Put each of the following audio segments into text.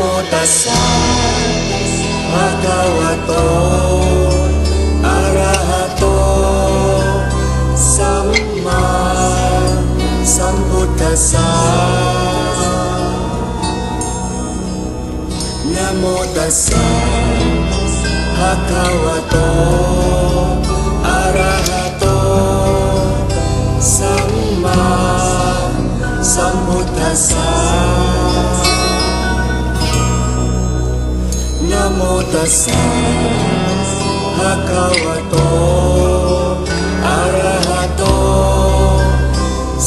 งสารนังคัจฉามิสั งฆัง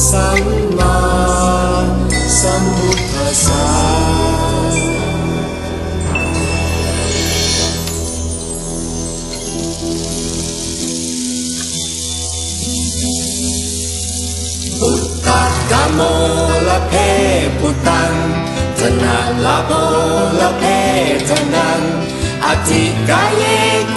สารนังคัจฉา อ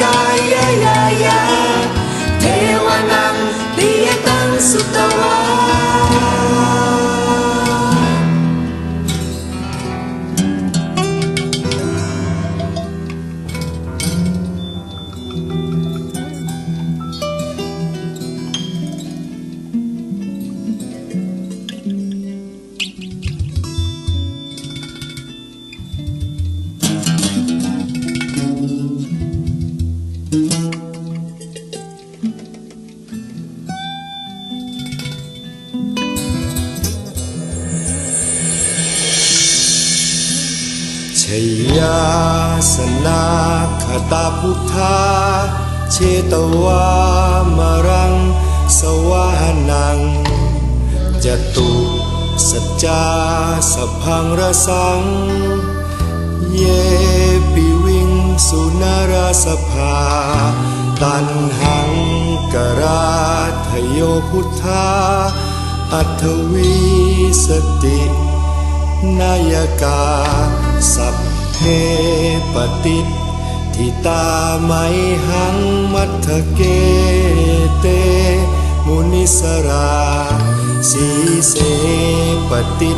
สนาคตาพุทธา เชตวามรัง สวานังจตุสัจจาสพังระสัง เยปิวิงสุนารสภา ตันหังกราทโยพุทธา อัทวีสตินายกาสัพ เพปฏิทิตาไมหังมัทเกเต มุนิสราสีเสปฏิ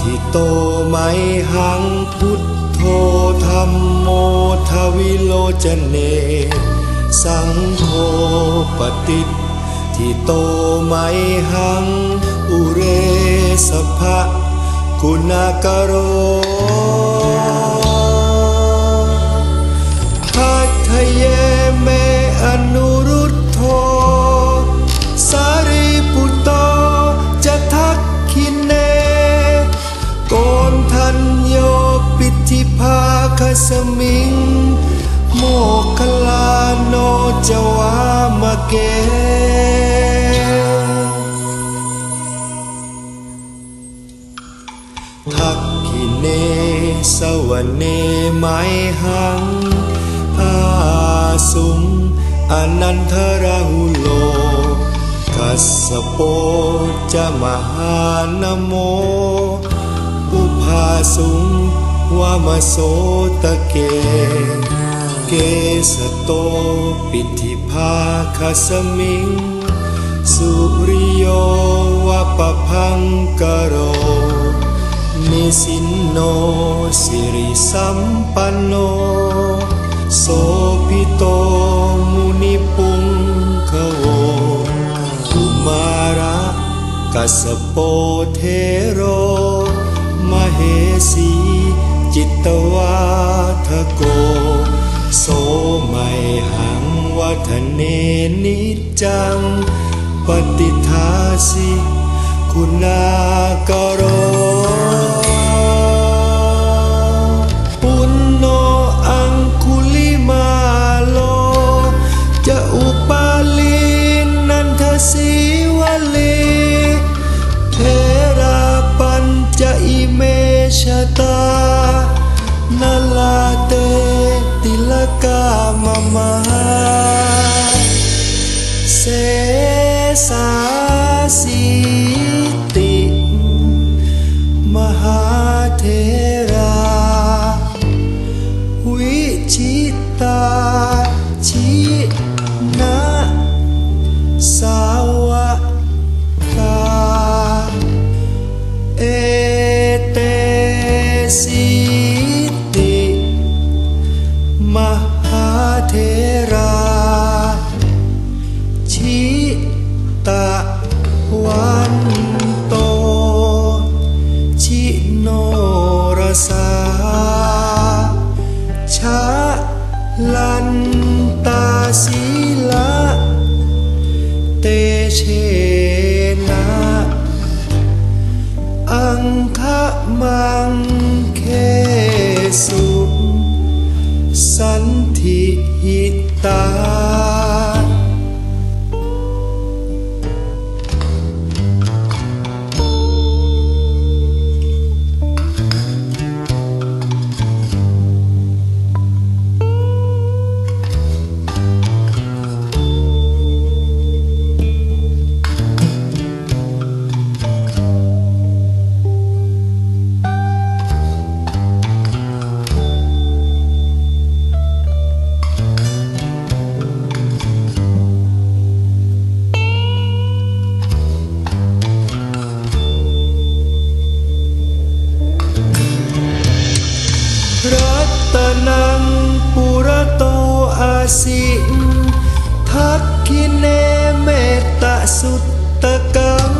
ทิโตไมหังพุทโธธรรมโมทวิโลจเน สังโฆปฏิทิโตไมหัง อุเรสภะคุณากโร สวเนไมหังอาสุงอนันทราหุโลกัสสโปจะมหานโมอุภาสุงวามโสตะเก เกสโตปิธิภาคสมิง สุริโยวะปะพังกโร นิสินโนสิริสัมปันโน โสปิโตมุนิปุงคโวกุมาระกัสสโปเทโร มเหสีจิตวาทโก โสไมหังวัฒเนนิจัง ปฏิทาสิคุณากโร ความหมายเสสา sila te chena ang ka mang ke sum san สิทักขินเนเมตตะสุตตะกัง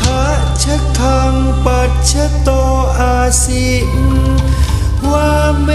ทัชคังปัจฉโตอาสิวาเม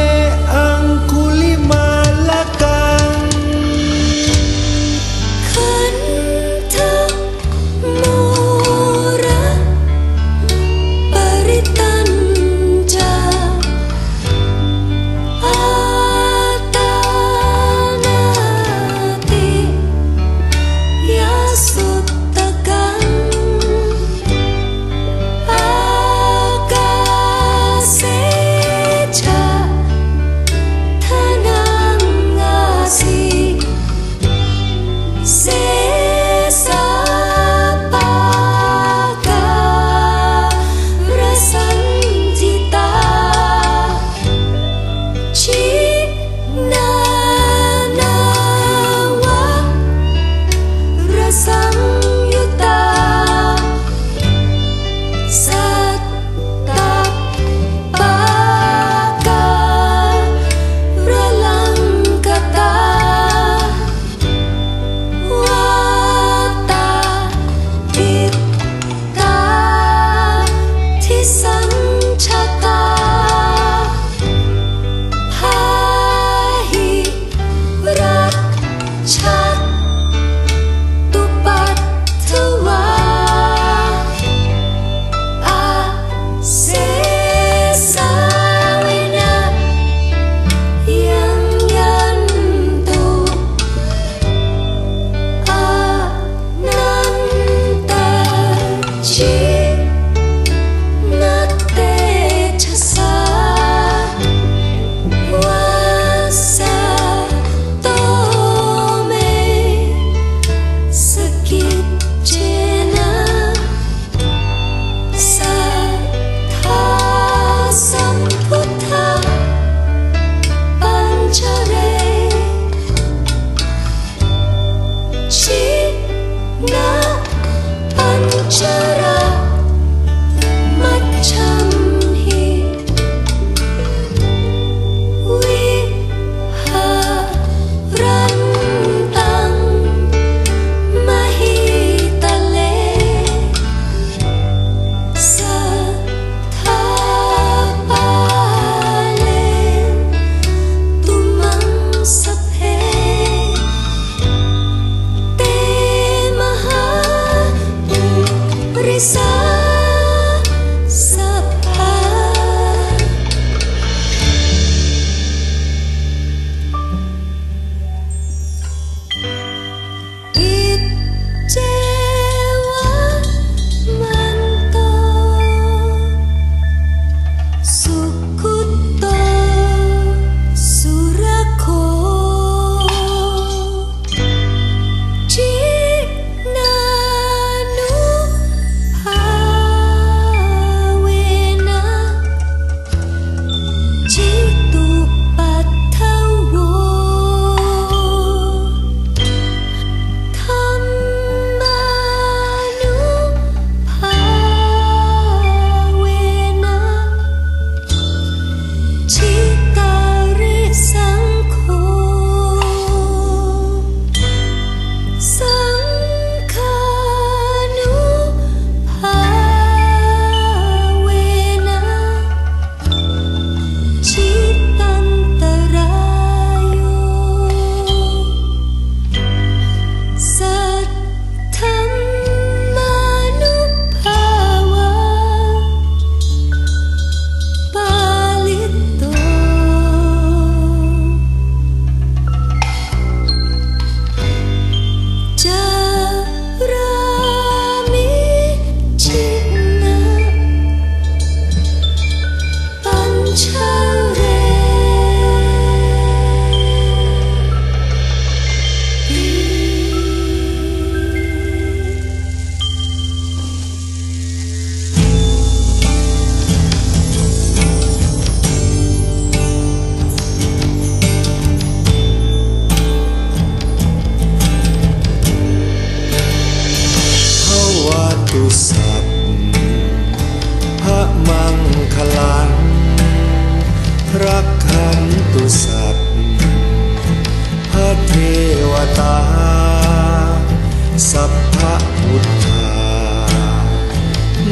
สัพพะพุทธา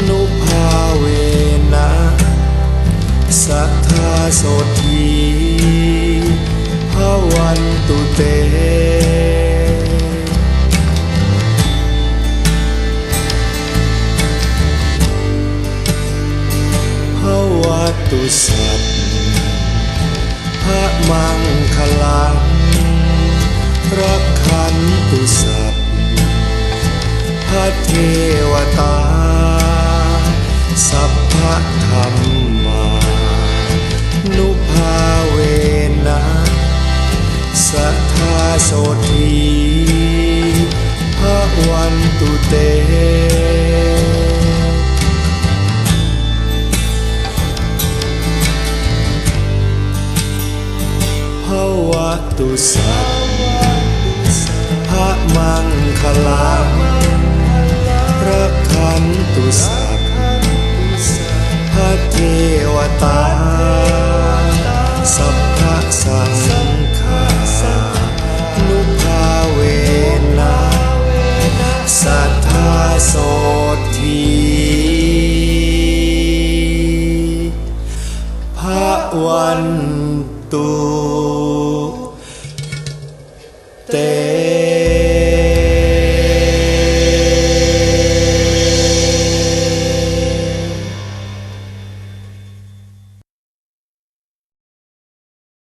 นุภาเวนะสัทธาโสธีภาวันตุเตภวัตุสัพพระมังคลัง นตุสัพระเทวตา สัพพะธรรมา นุภาเวนะสัทธาโสธีภะวันตุเตภวตุสัพ ว